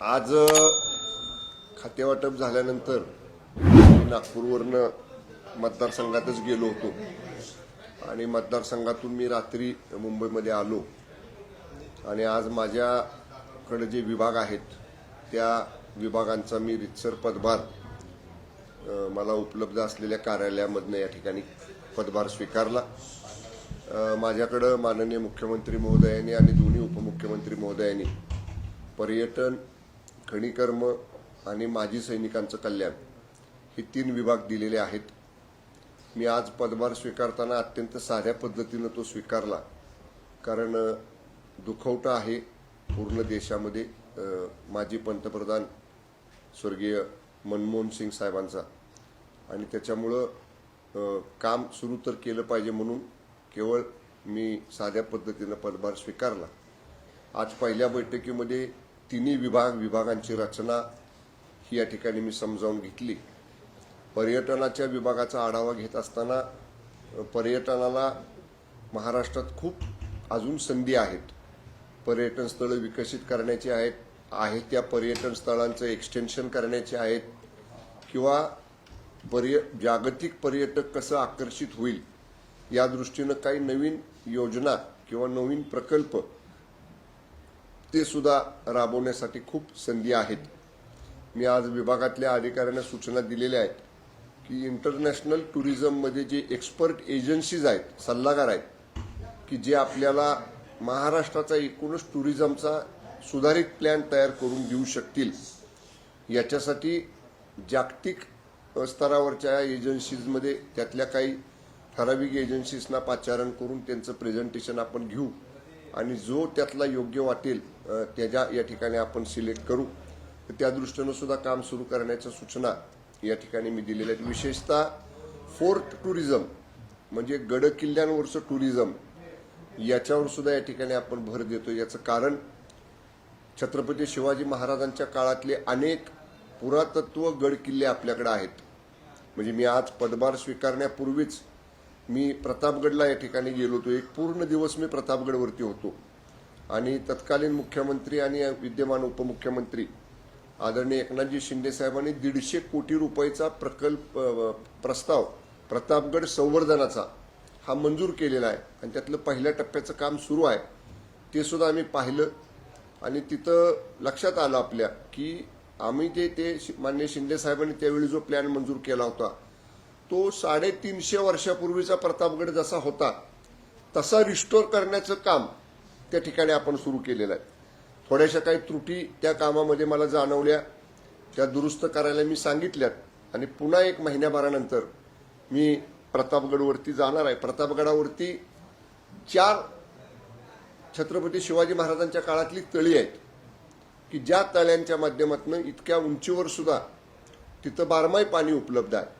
आज खातेवाटप झाल्यानंतर मी नागपूरवरनं मतदारसंघातच गेलो होतो. आणि मतदारसंघातून मी रात्री मुंबईमध्ये आलो. आणि आज माझ्याकडे जे विभाग आहेत त्या विभागांचा मी रितसर पदभार मला उपलब्ध असलेल्या कार्यालयामधनं या ठिकाणी पदभार स्वीकारला. माझ्याकडं माननीय मुख्यमंत्री महोदयांनी आणि दोन्ही उपमुख्यमंत्री महोदयांनी पर्यटन खनिकर्म आणि माजी सैनिकांचं कल्याण हे तीन विभाग दिलेले आहेत. मी आज पदभार स्वीकारताना अत्यंत साध्या पद्धतीनं तो स्वीकारला. कारण दुखवटा आहे पूर्ण देशामध्ये माजी पंतप्रधान स्वर्गीय मनमोहन सिंग साहेबांचा. आणि त्याच्यामुळं काम सुरू तर केलं पाहिजे म्हणून केवळ मी साध्या पद्धतीनं पदभार स्वीकारला. आज पहिल्या बैठकीमध्ये तिन्ही विभाग विभागांची रचना ही या ठिकाणी मी समजावून घेतली. पर्यटनाच्या विभागाचा आढावा घेत असताना पर्यटनाला महाराष्ट्रात खूप अजून संधी आहेत. पर्यटन स्थळं विकसित करण्याची आहेत आहेत त्या पर्यटन स्थळांचं एक्सटेन्शन करण्याचे आहेत किंवा पर्य जागतिक पर्यटक कसं आकर्षित होईल या दृष्टीनं काही नवीन योजना किंवा नवीन प्रकल्प ते सुद्धा राबवण्यासाठी खूप संधी आहेत. मी आज विभागातल्या अधिकाऱ्यांना सूचना दिलेल्या आहेत की इंटरनॅशनल टुरिझममध्ये जे एक्सपर्ट एजन्सीज आहेत सल्लागार आहेत की जे आपल्याला महाराष्ट्राचा एकूणच टुरिझमचा सुधारित प्लॅन तयार करून देऊ शकतील याच्यासाठी जागतिक स्तरावरच्या एजन्सीजमध्ये त्यातल्या काही ठराविक एजन्सीजना पाचारण करून त्यांचं प्रेझेंटेशन आपण घेऊ. आणि जो त्यातला योग्य वाटेल त्याच्या या ठिकाणी आपण सिलेक्ट करू. तर त्या दृष्टीनं सुद्धा काम सुरू करण्याच्या सूचना या ठिकाणी मी दिलेल्या आहेत. विशेषतः फोर्ट टुरिझम म्हणजे गड किल्ल्यांवरचं टुरिझम याच्यावर सुद्धा या ठिकाणी आपण भर देतो याचं कारण छत्रपती शिवाजी महाराजांच्या काळातले अनेक पुरातत्व गड किल्ले आपल्याकडे आहेत. म्हणजे मी आज पदभार स्वीकारण्यापूर्वीच मी प्रतापगडला या ठिकाणी गेलो होतो. एक पूर्ण दिवस मी प्रतापगडवरती होतो. आणि तत्कालीन मुख्यमंत्री आणि विद्यमान उपमुख्यमंत्री आदरणीय एकनाथजी शिंदे साहेबांनी दीडशे कोटी रुपयाचा प्रकल्प प्रस्ताव प्रतापगड संवर्धनाचा हा मंजूर केलेला आहे. आणि त्यातलं पहिल्या टप्प्याचं काम सुरू आहे. ते सुद्धा आम्ही पाहिलं. आणि तिथं लक्षात आलं आपल्या की आम्ही जे ते शि- माननीय शिंदे साहेबांनी त्यावेळी जो प्लॅन मंजूर केला होता तो साडेतीनशे वर्षापूर्वीचा प्रतापगड जसा होता तसा रिस्टोर करण्याचं काम त्या ठिकाणी आपण सुरू केलेलं आहे. थोड्याशा काही त्रुटी त्या कामामध्ये मला जाणवल्या त्या दुरुस्त करायला मी सांगितल्यात आणि पुन्हा एक महिन्याभरानंतर मी प्रतापगडवरती जाणार आहे. प्रतापगडावरती चार छत्रपती शिवाजी महाराजांच्या काळातली तळी आहेत. की ज्या तळ्यांच्या माध्यमातून इतक्या उंचीवर सुद्धा तिथं बारमाही पाणी उपलब्ध आहे.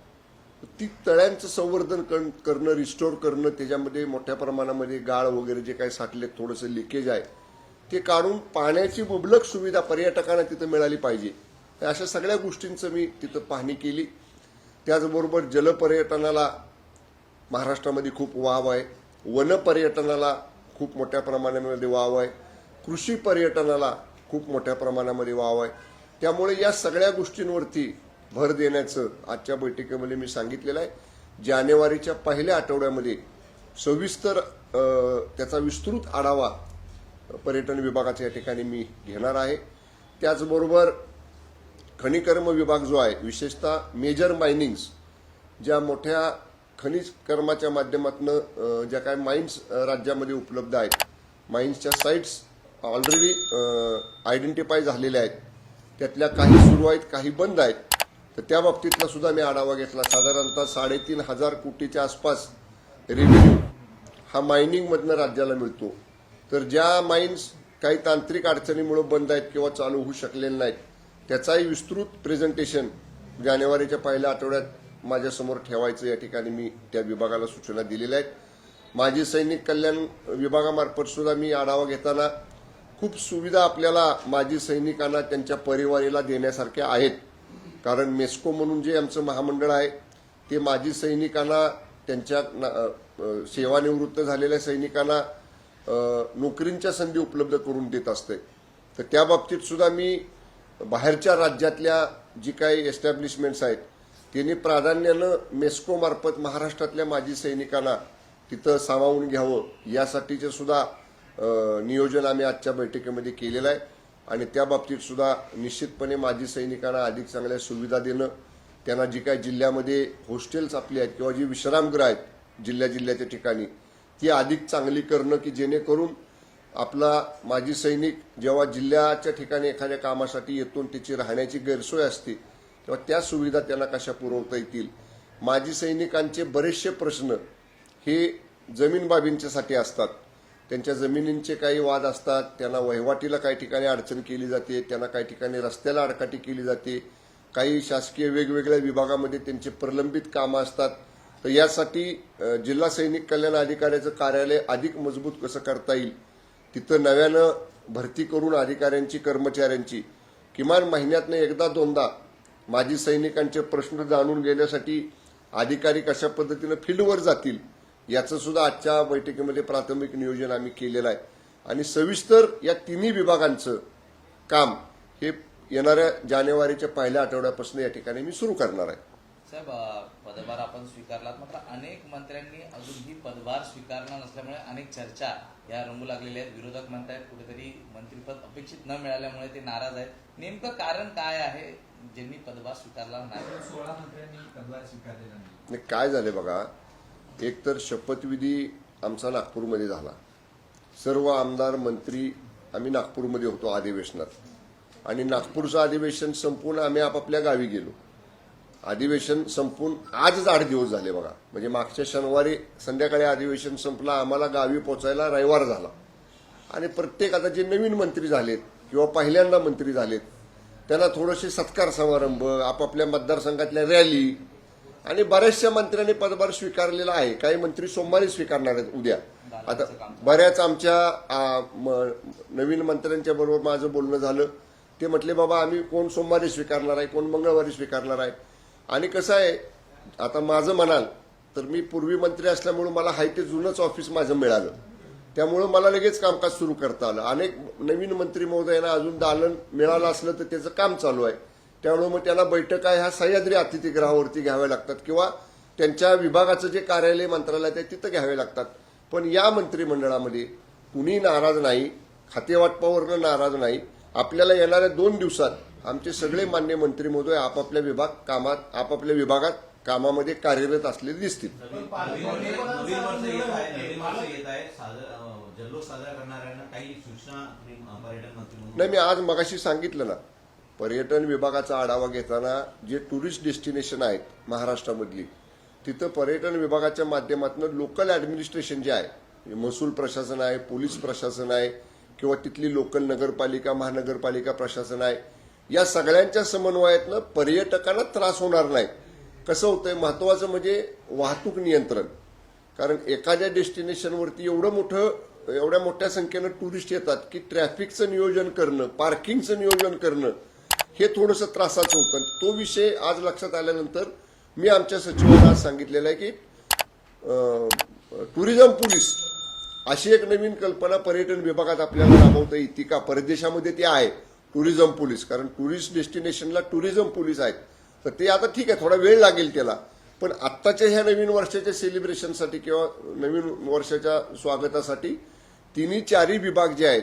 ती तळ्यांचं संवर्धन कर करणं रिस्टोर करणं त्याच्यामध्ये मोठ्या प्रमाणामध्ये गाळ वगैरे जे काही साठले थोडंसं लिकेज आहे ते काढून पाण्याची मुबलक सुविधा पर्यटकांना तिथं मिळाली पाहिजे. अशा सगळ्या गोष्टींचं मी तिथं पाहणी केली. त्याचबरोबर जलपर्यटनाला महाराष्ट्रामध्ये खूप वाव आहे. वनपर्यटनाला खूप मोठ्या प्रमाणामध्ये वाव आहे. कृषी पर्यटनाला खूप मोठ्या प्रमाणामध्ये वाव आहे. त्यामुळे या सगळ्या गोष्टींवरती भर देण्याचं आजच्या बैठकीमध्ये मी सांगितलेलं आहे. जानेवारीच्या पहिल्या आठवड्यामध्ये सविस्तर त्याचा विस्तृत आढावा पर्यटन विभागाच्या या ठिकाणी मी घेणार आहे. त्याचबरोबर खनिकर्म विभाग जो आहे विशेषतः मेजर मायनिंग्स ज्या मोठ्या खनिज कर्माच्या माध्यमातून ज्या काय माइन्स राज्यामध्ये उपलब्ध आहेत माइन्सच्या साईट्स ऑलरेडी आयडेंटिफाय uh, झालेल्या आहेत. त्यातल्या काही सुरू आहेत काही बंद आहेत. तर त्या बाबतीतला सुद्धा मी आढावा घेतला. साधारणतः साडेतीन हजार कोटीच्या आसपास रेव्हेन्यू हा मायनिंगमधनं राज्याला मिळतो. तर ज्या माइन्स काही तांत्रिक अडचणीमुळे बंद आहेत किंवा चालू होऊ शकलेले नाहीत त्याचाही विस्तृत प्रेझेंटेशन जानेवारीच्या पहिल्या आठवड्यात माझ्यासमोर ठेवायचं या ठिकाणी मी त्या विभागाला सूचना दिलेल्या आहेत. माजी सैनिक कल्याण विभागामार्फत सुद्धा मी आढावा घेताना खूप सुविधा आपल्याला माजी सैनिकांना त्यांच्या परिवारीला देण्यासारख्या आहेत. कारण मेस्को म्हणून जे आमचं महामंडळ आहे ते माजी सैनिकांना त्यांच्या सेवानिवृत्त झालेल्या सैनिकांना नोकरींच्या संधी उपलब्ध करून देत असते. तर त्या बाबतीत सुद्धा मी बाहेरच्या राज्यातल्या जी काही एस्टॅब्लिशमेंट्स आहेत त्यांनी प्राधान्यानं मेस्कोमार्फत महाराष्ट्रातल्या माजी सैनिकांना तिथं सामावून घ्यावं यासाठीचे सुद्धा नियोजन आम्ही आजच्या बैठकीमध्ये केलेलं आहे. आणि त्या बाबतीत सुद्धा निश्चितपणे माजी सैनिकांना अधिक चांगल्या सुविधा देणं त्यांना जी काही जिल्ह्यामध्ये हॉस्टेल्स आपली आहेत किंवा जी विश्रामगृह आहेत जिल्ह्या जिल्ह्याच्या ठिकाणी ती अधिक चांगली करणं की जेणेकरून आपला माजी सैनिक जेव्हा जिल्ह्याच्या ठिकाणी एखाद्या कामासाठी येतो त्याची राहण्याची गैरसोय असते तेव्हा त्या सुविधा त्यांना कशा पुरवता येतील? माजी सैनिकांचे बरेचसे प्रश्न हे जमीन बाबींच्यासाठी असतात. त्यांच्या जमिनींचे काही वाद असतात त्यांना वहिवाटीला काही ठिकाणी अडचण केली जाते त्यांना काही ठिकाणी रस्त्याला आडकाठी केली जाते. काही शासकीय वेगवेगळ्या विभागामध्ये त्यांचे प्रलंबित कामं असतात. तर यासाठी जिल्हा सैनिक कल्याण अधिकाऱ्याचं कार्यालय अधिक मजबूत कसं करता येईल? तिथं नव्यानं भरती करून अधिकाऱ्यांची कर्मचाऱ्यांची. किमान महिन्यातनं एकदा दोनदा माजी सैनिकांचे प्रश्न जाणून घेण्यासाठी अधिकारी कशा पद्धतीनं फील्डवर जातील? याचं सुद्धा आजच्या बैठकीमध्ये प्राथमिक नियोजन आम्ही केलेलं आहे. आणि सविस्तर या तिन्ही विभागांचं काम हे येणाऱ्या जानेवारीच्या पहिल्या आठवड्यापासून या ठिकाणी मी सुरू करणार आहे. साहेब पदभार आपण स्वीकारलात मात्र अनेक मंत्र्यांनी अजूनही पदभार स्वीकारला नसल्यामुळे अनेक चर्चा या रंगू लागलेल्या आहेत. विरोधक म्हणतायत कुठेतरी मंत्रीपद अपेक्षित न मिळाल्यामुळे ते नाराज आहेत. नेमकं कारण काय आहे ज्यांनी पदभार स्वीकारला नाही? सोळा मंत्र्यांनी पदभार स्वीकारलेला नाही काय झाले बघा एकतर शपथविधी आमचा नागपूरमध्ये झाला. सर्व आमदार मंत्री आम्ही नागपूरमध्ये होतो अधिवेशनात. आणि नागपूरचं अधिवेशन संपून आम्ही आपापल्या गावी गेलो. अधिवेशन संपून आजच आठ दिवस झाले बघा. म्हणजे मागच्या शनिवारी संध्याकाळी अधिवेशन संपलं आम्हाला गावी पोचायला रविवार झाला. आणि प्रत्येक आता जे नवीन मंत्री झालेत किंवा पहिल्यांदा मंत्री झालेत त्यांना थोडेसे सत्कार समारंभ आपापल्या मतदारसंघातल्या रॅली आणि बऱ्याचशा मंत्र्यांनी पदभार स्वीकारलेला आहे. काही मंत्री सोमवारी स्वीकारणार आहेत उद्या. आता बऱ्याच आमच्या नवीन मंत्र्यांच्या बरोबर माझं बोलणं झालं. ते म्हटले बाबा आम्ही कोण सोमवारी स्वीकारणार आहे कोण मंगळवारी स्वीकारणार आहे? आणि कसं आहे आता माझं म्हणाल तर मी पूर्वी मंत्री असल्यामुळे मला हाय ते जुनंच ऑफिस माझं मिळालं. त्यामुळं मला लगेच कामकाज सुरू करता आलं. अनेक नवीन मंत्री महोदयांना अजून दालन मिळालं असलं तर त्याचं काम चालू आहे. त्यामुळे मग त्यांना बैठका ह्या सह्याद्री अतिथीगृहावरती घ्याव्या लागतात किंवा त्यांच्या विभागाचं जे कार्यालय मंत्रालय आहे तिथं घ्यावे लागतात. पण या मंत्रिमंडळामध्ये कुणी नाराज नाही खातेवाटपावरनं नाराज नाही. आपल्याला येणाऱ्या दोन दिवसात आमचे सगळे मान्य मंत्री महोदय आपापल्या विभाग कामात आपापल्या विभागात कामामध्ये कार्यरत असलेले दिसतील. नाही मी आज मगाशी सांगितलं ना पर्यटन विभागाचा आढावा घेताना जे टुरिस्ट डेस्टिनेशन आहेत महाराष्ट्रामधली तिथं पर्यटन विभागाच्या माध्यमातून लोकल ॲडमिनिस्ट्रेशन जे आहे म्हणजे महसूल प्रशासन आहे पोलीस प्रशासन आहे किंवा तिथली लोकल नगरपालिका महानगरपालिका प्रशासन आहे या सगळ्यांच्या समन्वयातनं पर्यटकांना त्रास होणार नाही. कसं होतंय महत्वाचं म्हणजे वाहतूक नियंत्रण. कारण एखाद्या डेस्टिनेशनवरती एवढं मोठं एवढ्या मोठ्या संख्येनं टुरिस्ट येतात की ट्रॅफिकचं नियोजन करणं पार्किंगचं नियोजन करणं हे थोडंसं त्रासाचं होतं. तो विषय आज लक्षात आल्यानंतर मी आमच्या सचिवांना आज सांगितलेलं आहे की टुरिझम पोलीस अशी एक नवीन कल्पना पर्यटन विभागात आपल्याला राबवता येते का परदेशामध्ये ते आहे टुरिझम पोलीस. कारण टुरिस्ट डेस्टिनेशनला टुरिझम पोलीस आहेत. तर ते आता ठीक आहे थोडा वेळ लागेल त्याला. पण आत्ताच्या ह्या नवीन वर्षाच्या सेलिब्रेशनसाठी किंवा नवीन वर्षाच्या स्वागतासाठी तिन्ही चारही विभाग जे आहेत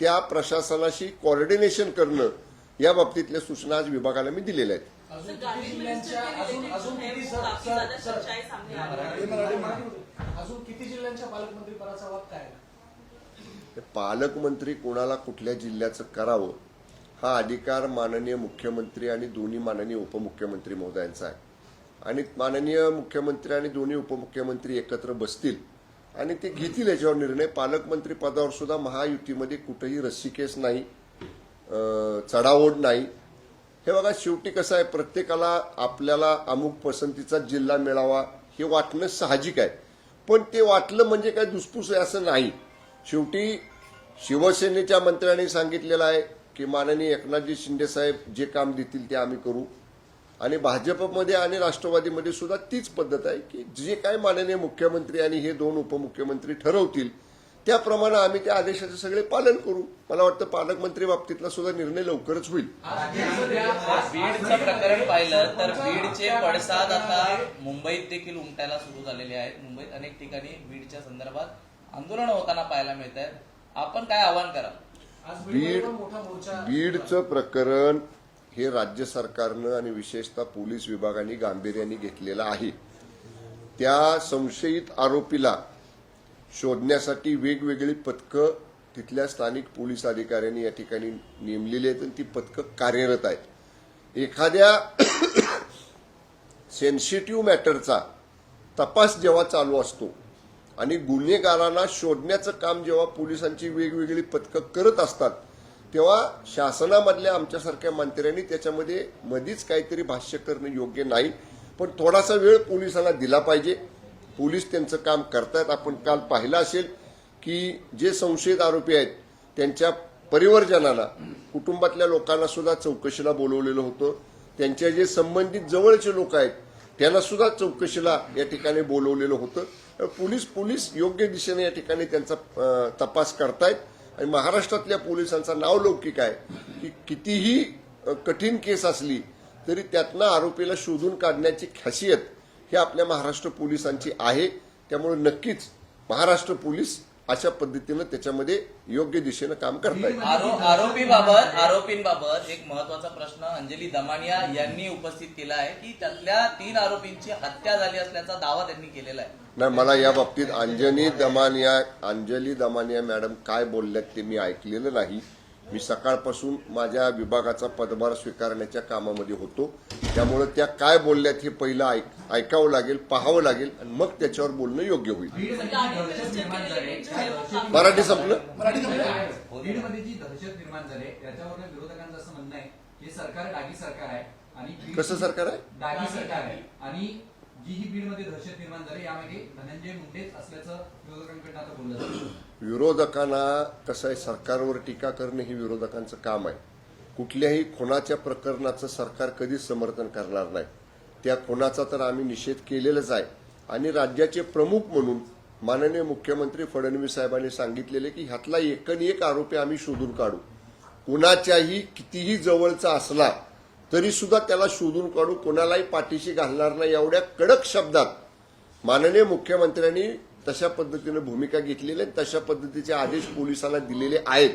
त्या प्रशासनाशी कॉर्डिनेशन करणं या बाबतीतल्या सूचना आज विभागाला मी दिलेल्या आहेत. अजून किती जिल्ह्यांच्या है, पालकमंत्री पदाचा वाद काय आहे? पालकमंत्री कोणाला कुठल्या जिल्ह्याचं करावं हा अधिकार माननीय मुख्यमंत्री आणि दोन्ही माननीय उपमुख्यमंत्री महोदयांचा आहे. आणि माननीय मुख्यमंत्री आणि दोन्ही उपमुख्यमंत्री एकत्र बसतील आणि ते घेतील याच्यावर निर्णय. पालकमंत्री पदावर सुद्धा महायुतीमध्ये कुठेही रस्सीकेस नाही. चढाओढ नाही. हे बघा शेवटी कसं आहे प्रत्येकाला आपल्याला अमुक पसंतीचा जिल्हा मिळावा हे वाटणं साहजिक आहे. पण ते वाटलं म्हणजे काय दुसपूस आहे असं नाही. शेवटी शिवसेनेच्या मंत्र्यांनी सांगितलेलं आहे की माननीय एकनाथजी शिंदे साहेब जे काम देतील ते आम्ही करू. आणि भाजपमध्ये आणि राष्ट्रवादीमध्ये सुद्धा तीच पद्धत आहे की जे काय माननीय मुख्यमंत्री आणि हे दोन उपमुख्यमंत्री ठरवतील त्याप्रमाणे आम्ही त्या आदेशाचे सगळे पालन करू. मला वाटतं पालकमंत्री बाबतीतला सुद्धा निर्णय लवकरच होईल. बीडचं प्रकरण पाहिलं तर बीडचे पडसाद आता मुंबईत देखील उमटायला सुरू झालेले आहेत. मुंबईत अनेक ठिकाणी बीडच्या संदर्भात आंदोलन होताना पाहायला मिळत आहेत आपण काय आव्हान आज बीड बीडचं प्रकरण हे राज्य सरकारनं आणि विशेषतः पोलीस विभागाने गांभीर्याने घेतलेलं आहे. त्या संशयित आरोपीला शोधण्यासाठी वेगवेगळी पथकं तिथल्या स्थानिक पोलीस अधिकाऱ्यांनी या ठिकाणी नेमलेली आहेत आणि ती पथकं कार्यरत आहेत. एखाद्या सेन्सिटिव्ह मॅटरचा तपास जेव्हा चालू असतो आणि गुन्हेगारांना शोधण्याचं काम जेव्हा पोलिसांची वेगवेगळी पथकं करत असतात तेव्हा शासनामधल्या आमच्यासारख्या मंत्र्यांनी त्याच्यामध्ये मधीच काहीतरी भाष्य करणं योग्य नाही. पण थोडासा वेळ पोलिसांना दिला पाहिजे. पोलीस त्यांचं काम करतायत. आपण काल पाहिलं असेल की जे संशयित आरोपी आहेत त्यांच्या परिवर्जनाला कुटुंबातल्या लोकांना सुद्धा चौकशीला बोलवलेलं होतं. त्यांच्या जे संबंधित जवळचे लोक आहेत त्यांना सुद्धा चौकशीला या ठिकाणी बोलवलेलं होतं. पोलीस पोलीस योग्य दिशेने या ठिकाणी त्यांचा तपास करतायत. आणि महाराष्ट्रातल्या पोलिसांचा नावलौकिक आहे की कितीही कठीण केस असली तरी त्यातनं आरोपीला शोधून काढण्याची खासियत ही आपल्या महाराष्ट्र पोलिसांची आहे. त्यामुळे नक्कीच महाराष्ट्र पोलीस अशा पद्धतीनं त्याच्यामध्ये योग्य दिशेनं काम करतायत. आरो आरोपीबाबत आरोपींबाबत एक महत्त्वाचा प्रश्न अंजली दमानिया यांनी उपस्थित केला आहे की त्यातल्या तीन आरोपींची हत्या झाली असल्याचा दावा त्यांनी केलेला आहे. नाही मला या बाबतीत अंजनी दमानिया अंजली दमानिया मॅडम काय बोलल्यात ते मी ऐकलेलं नाही. मी सकाळपासून माझ्या विभागाचा पदभार स्वीकारण्याच्या कामामध्ये होतो. त्यामुळे त्या काय बोलल्यात हे पहिलं ऐक ऐकावं लागेल पाहावं लागेल आणि मग त्याच्यावर बोलणं योग्य होईल. मराठी संपलं? सरकार आहे कसं सरकार आहे? डागी सरकार आहे. आणि जी ही बीडमध्ये दहशत निर्माण झाली धनंजय मुंडेच असल्याचं आता बोललं जातं. विरोधकांना कसं आहे सरकारवर टीका करणे हे विरोधकांचं काम आहे. कुठल्याही खुनाच्या प्रकरणाचं सरकार कधीच समर्थन करणार नाही. त्या खुनाचा तर आम्ही निषेध केलेलाच आहे. आणि राज्याचे प्रमुख म्हणून माननीय मुख्यमंत्री फडणवीस साहेबांनी सांगितलेले की ह्यातला एकन एक आरोपी आम्ही शोधून काढू. कुणाच्याही कितीही जवळचा असला तरी सुद्धा त्याला शोधून काढू कोणालाही पाठीशी घालणार नाही एवढ्या कडक शब्दात माननीय मुख्यमंत्र्यांनी तशा पद्धतीनं भूमिका घेतलेली आहे. तशा पद्धतीचे आदेश पोलिसांना दिलेले आहेत.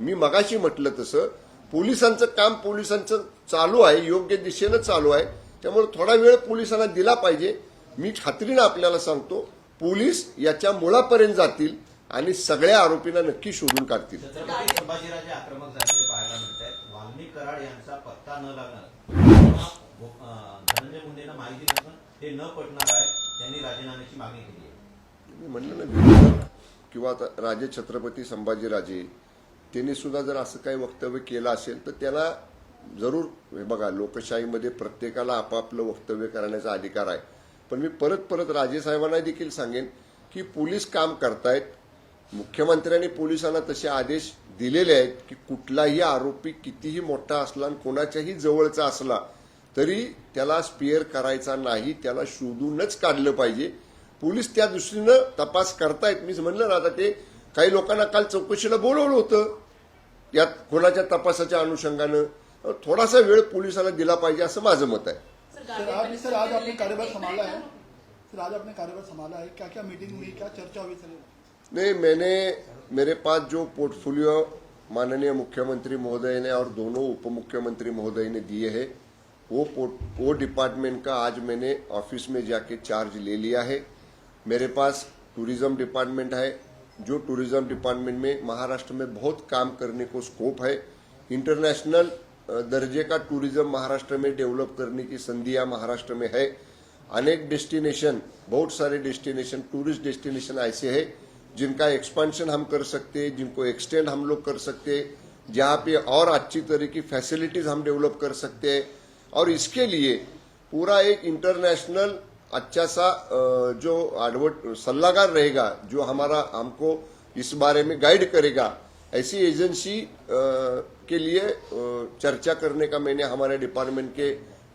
मी मगाशी म्हटलं तसं पोलिसांचं काम पोलिसांचं चालू आहे योग्य दिशेनं चालू आहे. त्यामुळे थोडा वेळ पोलिसांना दिला पाहिजे. मी खात्रीनं आपल्याला सांगतो पोलीस याच्या मुळापर्यंत जातील आणि सगळ्या आरोपींना नक्की शोधून काढतील छत्रपती संभाजीराजे आक्रमक झालेले पाहायला मिळत कराड यांचा पत्ता न लागणार. धनंजय मुंडेंना माहिती नसून हे न पटणार आहे त्यांनी राजीनाम्याची मागणी केली आहे. मी म्हणलं ना किंवा आता राजे छत्रपती संभाजीराजे त्यांनी सुद्धा जर असं काही वक्तव्य केलं असेल तर त्याला जरूर हे बघा लोकशाहीमध्ये प्रत्येकाला आपापलं वक्तव्य करण्याचा अधिकार आहे. पण मी परत परत राजेसाहेबांना देखील सांगेन की पोलीस काम करतायत. मुख्यमंत्र्यांनी पोलिसांना तसे आदेश दिलेले आहेत की कुठलाही आरोपी कितीही मोठा असला आणि कोणाच्याही जवळचा असला तरी त्याला स्पेअर करायचा नाही त्याला शोधूनच काढलं पाहिजे. पोलीस त्या दृष्टीनं तपास करतायत. मी म्हणलं ना आता ते काही लोकांना काल चौकशीला बोलवलं होतं. यात कोणाच्या तपासाच्या अनुषंगानं? थोडासा वेळ पोलिसांना दिला पाहिजे असं माझं मत आहे. सर आज सर आज आपने कार्यभार संभाला है सर आज आपने कार्यभार संभाला है क्या क्या मीटिंग हुई? क्या चर्चा हुई सर? नहीं, मैंने, मेरे पास जो पोर्टफोलियो माननीय मुख्यमंत्री महोदय ने और दोनों उप मुख्यमंत्री महोदय ने दिए हैं, वो वो डिपार्टमेंट का आज मैंने ऑफ़िस में जाके चार्ज ले लिया है। मेरे पास टूरिज़्म डिपार्टमेंट है, जो टूरिज़्म डिपार्टमेंट में महाराष्ट्र में बहुत काम करने को स्कोप है। इंटरनेशनल दर्जे का टूरिज़्म महाराष्ट्र में डेवलप करने की संधियाँ महाराष्ट्र में है। अनेक डेस्टिनेशन बहुत सारे डेस्टिनेशन टूरिस्ट डेस्टिनेशन ऐसे हैं जिनका एक्सपांशन हम कर सकते हैं, जिनको एक्सटेंड हम लोग कर सकते हैं, जहाँ पे और अच्छी तरह की फैसिलिटीज़ हम डेवलप कर सकते हैं। और इसके लिए पूरा एक इंटरनेशनल अच्छा सा जो एडवर्ट सल्लागार रहेगा, जो हमारा हमको इस बारे में गाइड करेगा, ऐसी एजेंसी के लिए चर्चा करने का मैंने हमारे डिपार्टमेंट के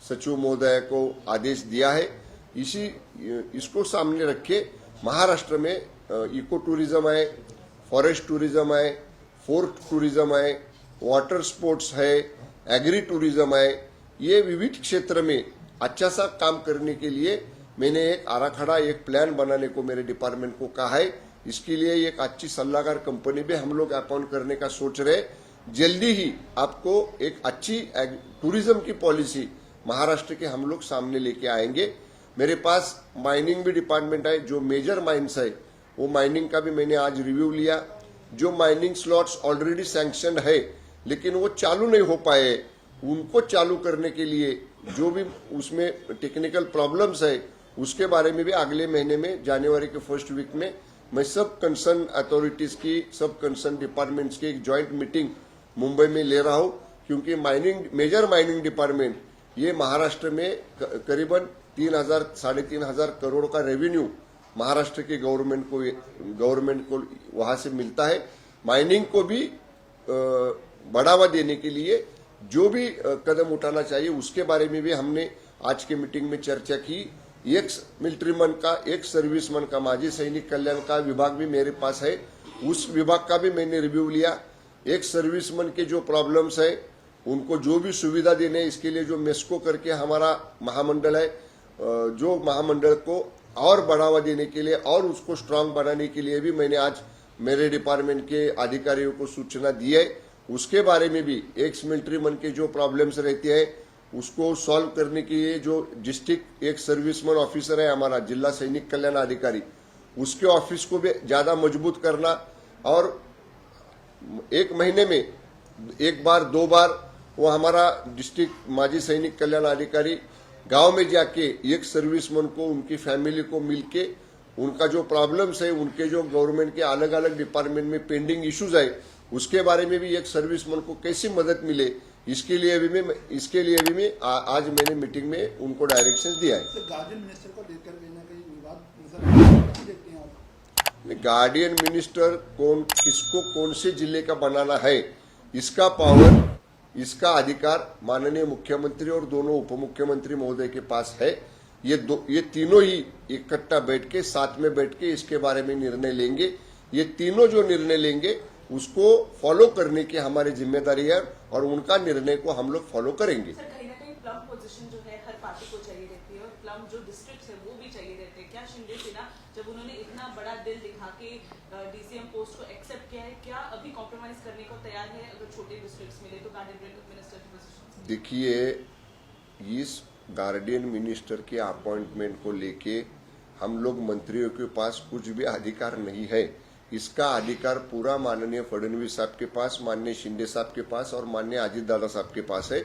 सचिव महोदय को आदेश दिया है। इसी, इसको सामने रखे महाराष्ट्र में इको टूरिज़्म है फॉरेस्ट टूरिज़्म है फोर्ट टूरिज़्म है वाटर स्पोर्ट्स है एग्री टूरिज़्म है ये विविध क्षेत्र में अच्छा सा काम करने के लिए मैंने एक आराखड़ा, एक प्लान बनाने को मेरे डिपार्टमेंट को कहा है। इसके लिए एक अच्छी सलाहकार कंपनी भी हम लोग अपॉइंट करने का सोच रहे जल्दी ही आपको एक अच्छी टूरिज़्म की पॉलिसी महाराष्ट्र के हम लोग सामने लेके आएँगे। मेरे पास माइनिंग भी डिपार्टमेंट है, जो मेजर माइंस है वो माइनिंग का भी मैंने आज रिव्यू लिया। जो माइनिंग स्लॉट्स ऑलरेडी सैंक्शन है, लेकिन वो चालू नहीं हो पाए। उनको चालू करने के लिए जो भी उसमें टेक्निकल प्रॉब्लम्स है, उसके बारे में भी अगले महीने में जनवरी के फ़र्स्ट वीक में मैं सब कंसर्न अथॉरिटीज की, सब कंसर्न डिपार्टमेंट्स की एक ज्वाइंट मीटिंग मुंबई में ले रहा हूँ। क्योंकि माइनिंग मेजर माइनिंग डिपार्टमेंट ये महाराष्ट्र में करीबन तीन हज़ार, साढ़े तीन हज़ार करोड़ का रेवेन्यू महाराष्ट्र के गवर्नमेंट को गवर्नमेंट को वहाँ से मिलता है। माइनिंग को भी बढ़ावा देने के लिए जो भी कदम उठाना चाहिए, उसके बारे में भी हमने आज के मीटिंग में चर्चा की। एक मिलिट्रीमैन का, एक सर्विसमैन का, माजी सैनिक कल्याण का विभाग भी मेरे पास है। उस विभाग का भी मैंने रिव्यू लिया। एक सर्विसमैन के जो प्रॉब्लम्स है, उनको जो भी सुविधा देने इसके लिए जो मेस्को करके हमारा महामंडल है जो महामंडल को और बढ़ावा देने के लिए और उसको स्ट्रांग बनाने के लिए भी मैंने आज मेरे डिपार्टमेंट के अधिकारियों को सूचना दी है। उसके बारे में भी एक्स मिलिट्री मन के जो प्रॉब्लम्स रहते हैं, उसको सॉल्व करने के लिए जो डिस्ट्रिक्ट एक सर्विसमैन ऑफिसर है, हमारा जिला सैनिक कल्याण अधिकारी, उसके ऑफ़िस को भी ज़्यादा मज़बूत करना और एक महीने में एक बार, दो बार वो हमारा डिस्ट्रिक्ट माजी सैनिक कल्याण अधिकारी गाँव में जाके एक सर्विसमैन को उनकी फैमिली को मिलके उनका जो प्रॉब्लम्स है उनके जो गवर्नमेंट के अलग अलग डिपार्टमेंट में पेंडिंग इश्यूज़ है उसके बारे में भी एक सर्विसमैन को कैसी मदद मिले इसके लिए भी मैं इसके लिए भी मैं आ- आज मैंने मीटिंग में उनको डायरेक्शन दिया है। मिनिस्टर को लेकर गार्डियन मिनिस्टर कौन किसको कौन से ज़िले का बनाना है इसका पावर इसका अधिकार माननीय मुख्यमंत्री और दोनों उप मुख्यमंत्री महोदय के पास है। ये दो, ये तीनों ही इकट्ठा बैठ के, साथ में बैठ के इसके बारे में निर्णय लेंगे। ये तीनों जो निर्णय लेंगे, उसको फॉलो करने की हमारी ज़िम्मेदारी है और उनका निर्णय को हम लोग फॉलो करेंगे। सर, कहीं ना कहीं प्लम पोजीशन जो है, हर पार्टी को चाहिए रहती और प्लम जो डिस्ट्रिक्ट है, वो भी चाहिए रहते हैं। क्या शिंदे सेना जब उन्होंने इतना बड़ा दिल दिखा के डीसीएम पोस्ट को एक्सेप्ट किया है, क्या अभी कॉम्प्रोमाइज करने को तैयार है अगर छोटे डिस्ट्रिक्ट्स मिले तो गार्डियन मिनिस्टर की पोजीशन देखिए, इस गार्डियन मिनिस्टर के अपॉइंटमेंट को लेके हम लोग मंत्रियों के पास कुछ भी अधिकार नहीं है। इसका अधिकार पूरा माननीय फडणवीस साहब के पास, माननीय शिंदे साहब के पास और माननीय अजीत दादा साहब के पास है।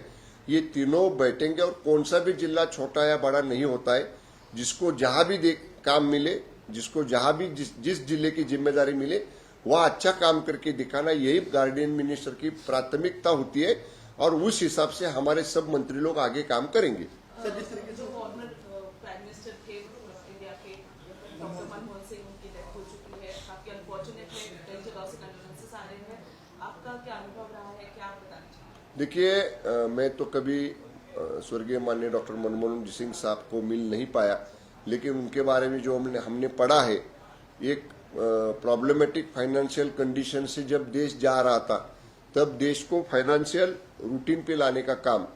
ये तीनों बैठेंगे और कौन सा भी जिला छोटा या बड़ा नहीं होता है, जिसको जहाँ भी देख, काम मिले, जिसको जहाँ भी जिस जिस ज़िले की ज़िम्मेदारी मिले, वह अच्छा काम करके दिखाना यही गार्डियन मिनिस्टर की प्राथमिकता होती है और उस हिसाब से हमारे सब मंत्री लोग आगे काम करेंगे सर जिस तरीके से जो फॉर्मर प्राइम मिनिस्टर थे इंडिया के डॉक्टर मनमोहन सिंह उनकी डेथ हो चुकी है काफ़ी अनफॉर्चुनेट है कई जगहों से कंडोलेंसेस आ रहे हैं आपका क्या अनुभव रहा है क्या आप बताना चाहेंगे देखिए मैं तो कभी स्वर्गीय माननीय डॉक्टर मनमोहन सिंह साहब को मिल नहीं पाया, लेकिन उनके बारे में जो हमने हमने पढ़ा है, एक प्रॉब्लमेटिक फाइनेंशियल कंडीशन से जब देश जा रहा था, तब देश को फाइनेंशियल रूटीन पे लाने का काम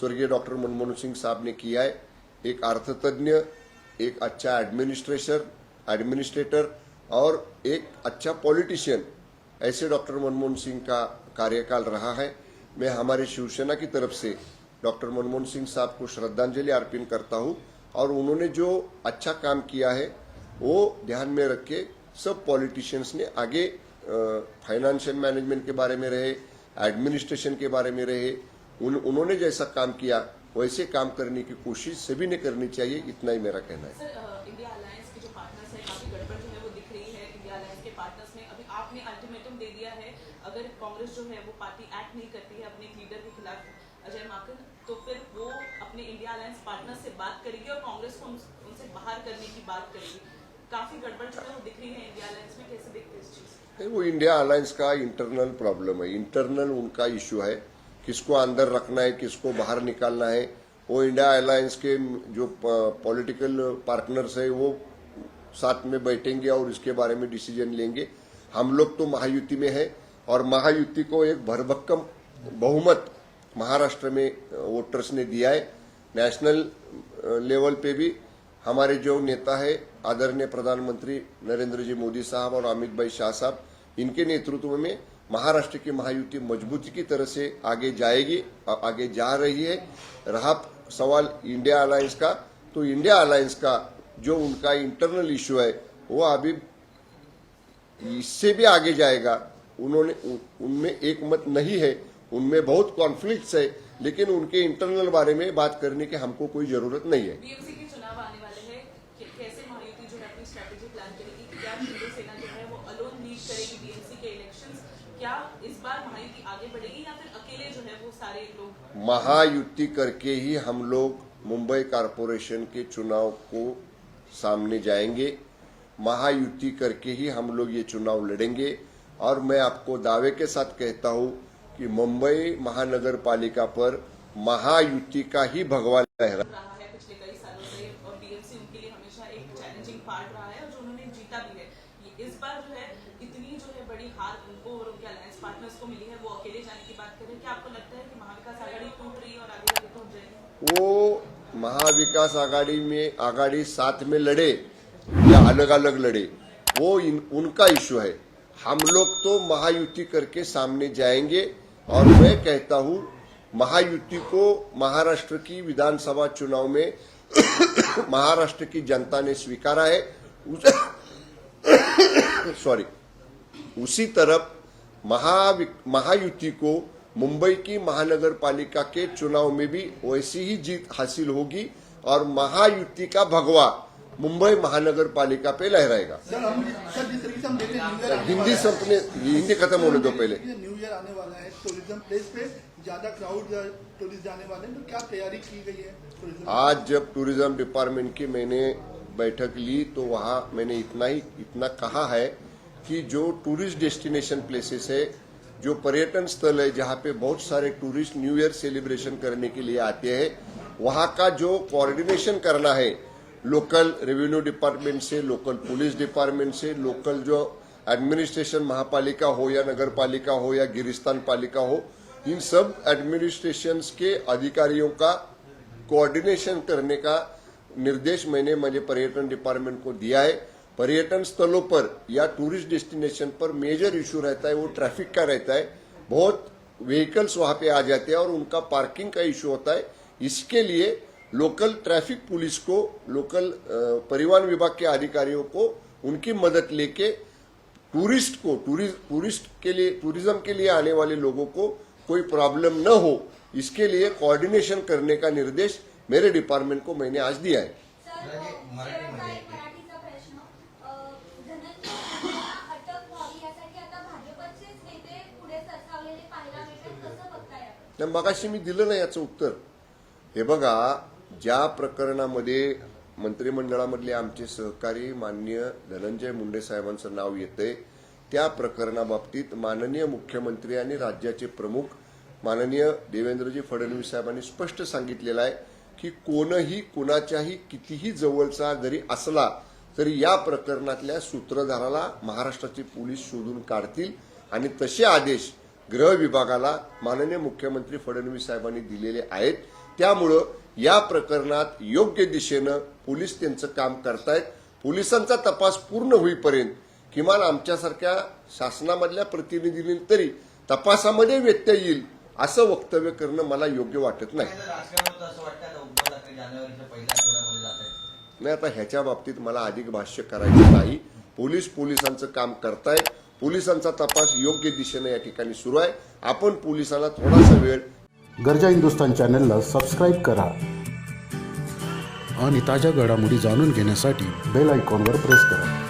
स्वर्गीय डॉक्टर मनमोहन सिंह साहब ने किया है। एक अर्थतज्ञ, एक अच्छा एडमिनिस्ट्रेशन एडमिनिस्ट्रेटर और एक अच्छा पॉलिटिशियन ऐसे डॉक्टर मनमोहन सिंह का कार्यकाल रहा है। मैं हमारे शिवसेना की तरफ़ से डॉक्टर मनमोहन सिंह साहब को श्रद्धांजलि अर्पित करता हूँ और उन्होंने जो अच्छा काम किया है वो ध्यान में रख के सब पॉलिटिशियंस ने आगे फाइनेंशियल मैनेजमेंट के बारे में रहे एडमिनिस्ट्रेशन के बारे में रहे उन, उन्होंने जैसा काम किया वैसे काम करने की कोशिश सभी ने करनी चाहिए इतना ही मेरा कहना है सर अ, इंडिया अलायंस के जो पार्टनर्स है काफ़ी गड़बड़ जो है वो दिख रही है इंडिया अलायंस के पार्टनर्स में अभी आपने अल्टीमेटम दे दिया है अगर कांग्रेस जो है वो पार्टी एक्ट नहीं करती है अपने लीडर के खिलाफ अजय माकन तो फिर वो अपने इंडिया अलायंस पार्टनर से बात करेगी और कांग्रेस को उन- बाहर करने की बात करेगी काफ़ी गड़बड़ दिख रही है इंडिया अलायंस में, कैसे देखते हैं इस चीज़? वो इंडिया अलायंस का इंटरनल प्रॉब्लम है। इंटरनल उनका इश्यू है। किसको अंदर रखना है, किसको बाहर निकालना है, वो इंडिया अलायंस के जो पॉलिटिकल पार्टनर्स है, वो साथ में बैठेंगे और इसके बारे में डिसीज़न लेंगे। हम लोग तो महायुति में है और महायुति को एक भरभक्कम बहुमत महाराष्ट्र में वोटर्स ने दिया है। नेशनल लेवल पे भी हमारे जो नेता है, आदरणीय प्रधानमंत्री नरेंद्र जी मोदी साहब और अमित भाई शाह साहब, इनके नेतृत्व में महाराष्ट्र की महायुति मजबूती की तरह से आगे जाएगी आगे जा रही है। रहा सवाल इंडिया अलायंस का तो इंडिया अलायंस का जो उनका इंटरनल इश्यू है, वो अभी इससे भी आगे जाएगा। उन्होंने उनमें एक मत नहीं है, उनमें बहुत कॉन्फ्लिक्ट्स है, लेकिन उनके इंटरनल बारे में बात करने की हमको कोई ज़रूरत नहीं है बीएमसी के चुनाव आने वाले हैं कि- कैसे महायुति जो है अपनी स्ट्रेटेजी प्लान करेगी क्या शिवसेना जो है वो अलोन लीड करेगी बीएमसी के इलेक्शंस क्या इस बार महायुति आगे बढ़ेगी या फिर अकेले जो है वो सारे लोग? महायुति करके ही हम लोग मुंबई कारपोरेशन के चुनाव को सामने जाएँगे। महायुति करके ही हम लोग ये चुनाव लड़ेंगे। और मैं आपको दावे के साथ कहता हूँ कि मुंबई महानगर पालिका पर महायुति का ही भगवान लहरा रहा है पिछले कई सालों से और बीएमसी उनके लिए हमेशा एक चैलेंजिंग पार्ट रहा है और जो उन्होंने जीता भी है ये इस बार जो है इतनी जो है बड़ी हार उनको और उनके अलायंस पार्टनर्स को मिली है वो अकेले जाने की बात करें क्या आपको लगता है कि महाविकास आघाड़ी टूट रही है और आगे जाके टूट जाएगी वो महाविकास आघाड़ी में आघाड़ी साथ में लड़े या अलग अलग लड़े वो इन, उनका इश्यू है। हम लोग तो महायुति करके सामने जाएँगे और मैं कहता हूँ महायुति को महाराष्ट्र की विधानसभा चुनाव में महाराष्ट्र की जनता ने स्वीकारा है। उस सॉरी उसी तरफ़ महावि महायुति को मुंबई की महानगर पालिका के चुनाव में भी वैसी ही जीत हासिल होगी और महायुति का भगवा मुंबई महानगर पालिका पे लहराएगा हिंदी। सपने हिंदी खत्म होने दो पहले। न्यू ईयर आने वाला है टूरिज़्म प्लेस पे ज़्यादा क्राउड टूरिस्ट जाने वाले हैं तो क्या तैयारी की गई है आज जब टूरिज़्म डिपार्टमेंट की मैंने बैठक ली तो वहाँ मैंने इतना ही इतना कहा है कि जो टूरिस्ट डेस्टिनेशन प्लेसेस है जो पर्यटन स्थल है, जहाँ पे बहुत सारे टूरिस्ट न्यू ईयर सेलिब्रेशन करने के लिए आते हैं, वहाँ का जो कोऑर्डिनेशन करना है लोकल रेवेन्यू डिपार्टमेंट से लोकल पुलिस डिपार्टमेंट से लोकल जो एडमिनिस्ट्रेशन महापालिका हो या नगर पालिका हो या गिरिस्तान पालिका हो, इन सब एडमिनिस्ट्रेशन के अधिकारियों का कोऑर्डिनेशन करने का निर्देश मैंने मुझे पर्यटन डिपार्टमेंट को दिया है। पर्यटन स्थलों पर या टूरिस्ट डेस्टिनेशन पर मेजर इशू रहता है वो ट्रैफ़िक का रहता है। बहुत व्हीकल्स वहाँ पे आ जाते हैं और उनका पार्किंग का इशू होता है। इसके लिए लोकल ट्रैफ़िक पुलिस को लोकल परिवहन विभाग के अधिकारियों को उनकी मदद लेके टूरिस्ट को टूरिस्ट टूरिस्ट के लिए टूरिज़्म के लिए आने वाले लोगों को कोई प्रॉब्लम न हो इसके लिए कोऑर्डिनेशन करने का निर्देश मेरे डिपार्टमेंट को मैंने आज दिया है। बघताय मगाशी मी दिलं ना याचं उत्तर. हे बघा ज्या प्रकरणामध्ये मंत्रिमंडळामधले आमचे सहकारी माननीय धनंजय मुंडे साहेबांचं नाव येतंय त्या प्रकरणाबाबतीत माननीय मुख्यमंत्री आणि राज्याचे प्रमुख माननीय देवेंद्रजी फडणवीस साहेबांनी स्पष्ट सांगितलेलं आहे की कोणही कुणाच्याही कितीही जवळचा जरी असला तरी या प्रकरणातल्या सूत्रधाराला महाराष्ट्राचे पोलीस शोधून काढतील आणि तसे आदेश गृह विभागाला माननीय मुख्यमंत्री फडणवीस साहेबांनी दिलेले आहेत. त्यामुळं या प्रकरणात योग्य दिशेनं पोलीस त्यांचं काम करतायत. पोलिसांचा तपास पूर्ण होईपर्यंत किमान आमच्यासारख्या शासनामधल्या प्रतिनिधींनी तरी तपासामध्ये व्यत्यय येईल असं वक्तव्य करणं मला योग्य वाटत नाही. नाही आता ह्याच्या बाबतीत मला अधिक भाष्य करायचं नाही. पोलीस पोलिसांचं काम करतायत. पोलिसांचा तपास योग्य दिशेने या ठिकाणी सुरू आहे. आपण पोलिसांना थोडासा वेळ गरजा हिंदुस्तान चॅनलला सबस्क्राईब करा. आणि ताज्या घडामोडी जाणून घेण्यासाठी बेल आयकॉनवर प्रेस करा.